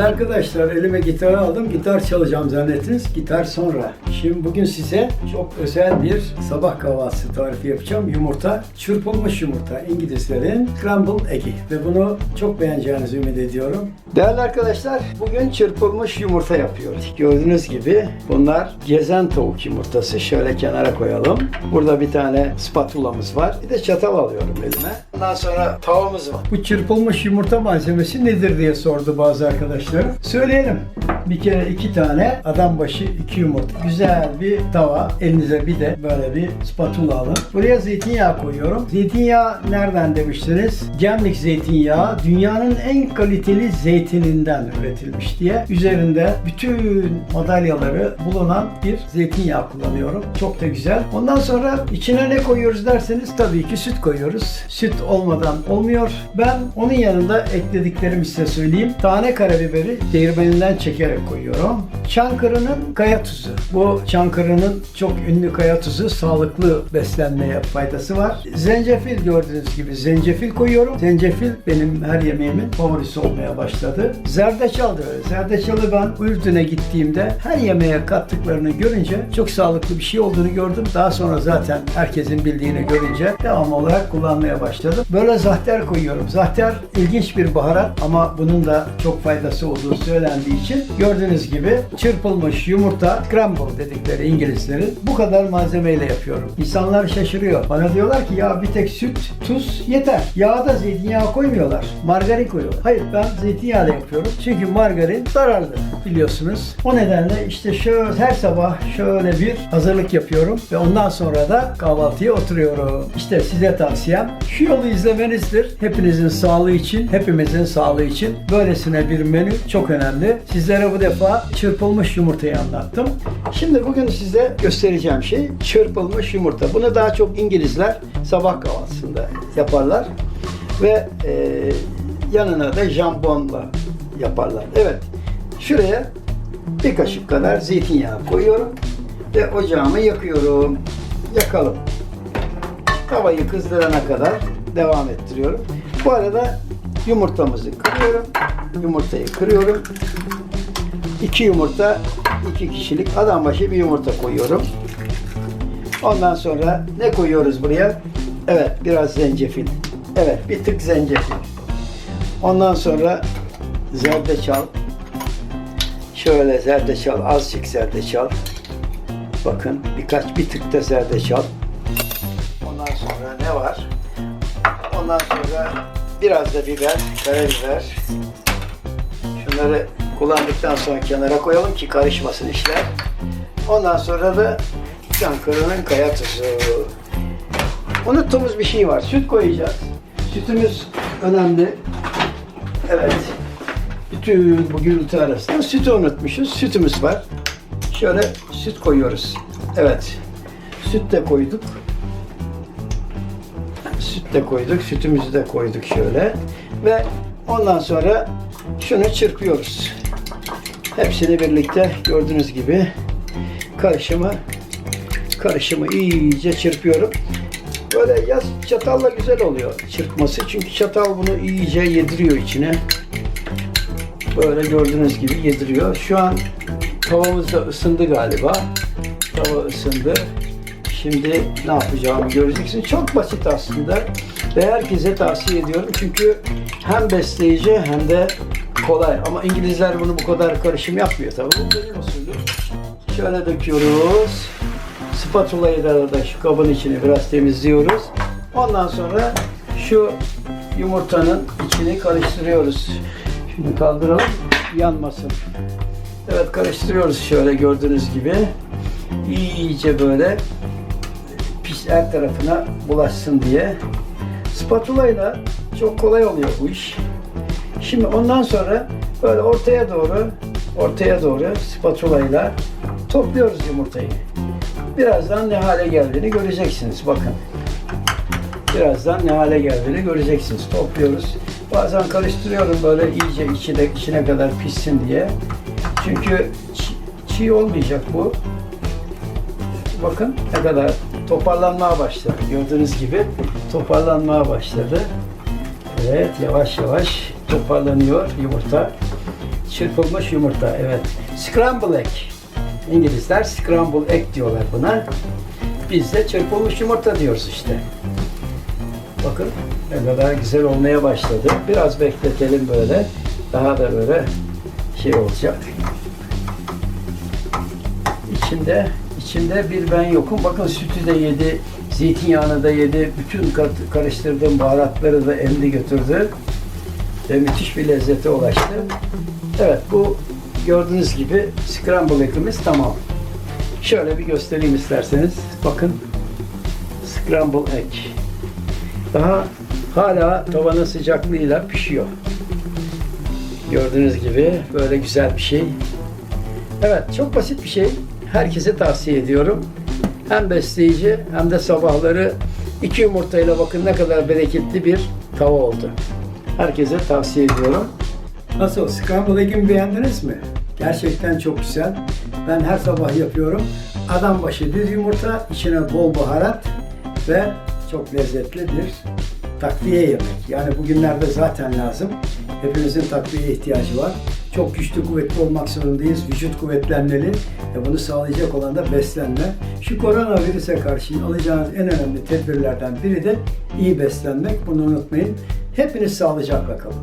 Değerli arkadaşlar elime gitarı aldım. Gitar çalacağım zannettiniz. Gitar sonra. Şimdi bugün size çok özel bir sabah kahvaltısı tarifi yapacağım. Yumurta, çırpılmış yumurta. İngilizlerin scrambled eggi. Ve bunu çok beğeneceğinizi ümit ediyorum. Değerli arkadaşlar bugün çırpılmış yumurta yapıyoruz. Gördüğünüz gibi bunlar gezen tavuk yumurtası. Şöyle kenara koyalım. Burada bir tane spatulamız var. Bir de çatal alıyorum elime. Ondan sonra tavamız var. Bu çırpılmış yumurta malzemesi nedir diye sordu bazı arkadaşlarım. Söyleyelim. Bir kere iki tane adam başı iki yumurta. Güzel bir tava. Elinize bir de böyle bir spatula alın. Buraya zeytinyağı koyuyorum. Zeytinyağı nereden demiştiniz? Gemlik zeytinyağı dünyanın en kaliteli zeytininden üretilmiş diye. Üzerinde bütün madalyaları bulunan bir zeytinyağı kullanıyorum. Çok da güzel. Ondan sonra içine ne koyuyoruz derseniz tabii ki süt koyuyoruz. Süt olmadan olmuyor. Ben onun yanında eklediklerimi size söyleyeyim. Tane karabiberi değirmeninden çekerek koyuyorum. Çankırı'nın kaya tuzu. Bu Çankırı'nın çok ünlü kaya tuzu sağlıklı beslenmeye faydası var. Zencefil gördüğünüz gibi zencefil koyuyorum. Zencefil benim her yemeğimin favorisi olmaya başladı. Zerdeçal da öyle. Zerdeçalı ben Ürdün'e gittiğimde her yemeğe kattıklarını görünce çok sağlıklı bir şey olduğunu gördüm. Daha sonra zaten herkesin bildiğini görünce devam olarak kullanmaya başladım. Böyle zahter koyuyorum. Zahter ilginç bir baharat ama bunun da çok faydası olduğu söylendiği için gördüğünüz gibi çırpılmış yumurta, scramble dedikleri İngilizlerin bu kadar malzemeyle yapıyorum. İnsanlar şaşırıyor. Bana diyorlar ki ya bir tek süt, tuz yeter. Yağa da zeytinyağı koymuyorlar. Margarin koyuyorlar. Hayır ben zeytinyağıyla yapıyorum. Çünkü margarin zararlı biliyorsunuz. O nedenle işte şöyle her sabah şöyle bir hazırlık yapıyorum ve ondan sonra da kahvaltıya oturuyorum. İşte size tavsiyem şu yolu izlemenizdir. Hepinizin sağlığı için, hepimizin sağlığı için böylesine bir menü çok önemli. Sizlere bu defa çırpılmış yumurtayı anlattım. Şimdi bugün size göstereceğim şey çırpılmış yumurta. Bunu daha çok İngilizler sabah kahvaltısında yaparlar ve e, yanına da jambonla yaparlar. Evet, şuraya bir kaşık kadar zeytinyağı koyuyorum ve ocağımı yakıyorum. Yakalım. Tavayı kızdırana kadar devam ettiriyorum. Bu arada yumurtamızı kırıyorum. Yumurtayı kırıyorum. İki yumurta, iki kişilik adam başı bir yumurta koyuyorum. Ondan sonra ne koyuyoruz buraya? Evet, biraz zencefil. Evet, bir tık zencefil. Ondan sonra zerdeçal. Şöyle zerdeçal, azıcık zerdeçal. Bakın birkaç bir tık da zerdeçal. Ondan sonra ne var? Ondan sonra biraz da biber, karabiber. Şunları kullandıktan sonra kenara koyalım ki karışmasın işler. Ondan sonra da Çankırı'nın kaya tuzu. Unuttuğumuz bir şey var. Süt koyacağız. Sütümüz önemli. Evet. Bütün bu gürültü arasında sütü unutmuşuz. Sütümüz var. Şöyle süt koyuyoruz. Evet. Süt de koyduk. Süt de koyduk. Sütümüzü de koyduk şöyle. Ve ondan sonra şunu çırpıyoruz. Hepsini birlikte gördüğünüz gibi karışımı karışımı iyice çırpıyorum. Böyle yaz çatalla güzel oluyor çırpması. Çünkü çatal bunu iyice yediriyor içine. Böyle gördüğünüz gibi yediriyor. Şu an tavamız da ısındı galiba. Tava ısındı. Şimdi ne yapacağımı göreceksin. Çok basit aslında. Ve herkese tavsiye ediyorum. Çünkü hem besleyici hem de kolay. Ama İngilizler bunu bu kadar karışım yapmıyor tabii. Bu benim usulü. Şöyle döküyoruz. Spatulayı da, da şu kabın içini biraz temizliyoruz. Ondan sonra şu yumurtanın içini karıştırıyoruz. Şimdi kaldıralım yanmasın. Evet karıştırıyoruz şöyle gördüğünüz gibi. İyice böyle pis her tarafına bulaşsın diye. Spatula ile çok kolay oluyor bu iş. Şimdi ondan sonra böyle ortaya doğru ortaya doğru spatula ile topluyoruz yumurtayı. Birazdan ne hale geldiğini göreceksiniz. Bakın. Birazdan ne hale geldiğini göreceksiniz. Topluyoruz. Bazen karıştırıyorum böyle iyice içine, içine kadar pişsin diye. Çünkü çiğ, olmayacak bu. Bakın ne kadar toparlanmaya başladı. Gördüğünüz gibi toparlanmaya başladı. Evet yavaş yavaş toparlanıyor yumurta. Çırpılmış yumurta, evet. Scramble egg. İngilizler scramble egg diyorlar buna. Biz de çırpılmış yumurta diyoruz işte. Bakın ne kadar güzel olmaya başladı. Biraz bekletelim böyle. Daha da böyle şey olacak. İçinde içinde bir ben yokum. Bakın sütü de yedi, zeytinyağını da yedi. Bütün karıştırdığım baharatları da emdi götürdü. Ve müthiş bir lezzete ulaştı. Evet bu gördüğünüz gibi scramble egg'imiz tamam. Şöyle bir göstereyim isterseniz. Bakın scramble egg. Daha hala tavanın sıcaklığıyla pişiyor. Gördüğünüz gibi böyle güzel bir şey. Evet çok basit bir şey. Herkese tavsiye ediyorum. Hem besleyici hem de sabahları iki yumurtayla bakın ne kadar bereketli bir tava oldu. Herkese tavsiye ediyorum. Nasıl? Scramble egg'imi beğendiniz mi? Gerçekten çok güzel. Ben her sabah yapıyorum. Adam başı düz yumurta, içine bol baharat ve çok lezzetli bir takviye yemek. Yani bugünlerde zaten lazım. Hepimizin takviye ihtiyacı var. Çok güçlü kuvvetli olmak zorundayız. Vücut kuvvetlenmeli ve bunu sağlayacak olan da beslenme. Şu koronavirüse karşı alacağınız en önemli tedbirlerden biri de iyi beslenmek. Bunu unutmayın. Hepiniz sağlıcakla kalın.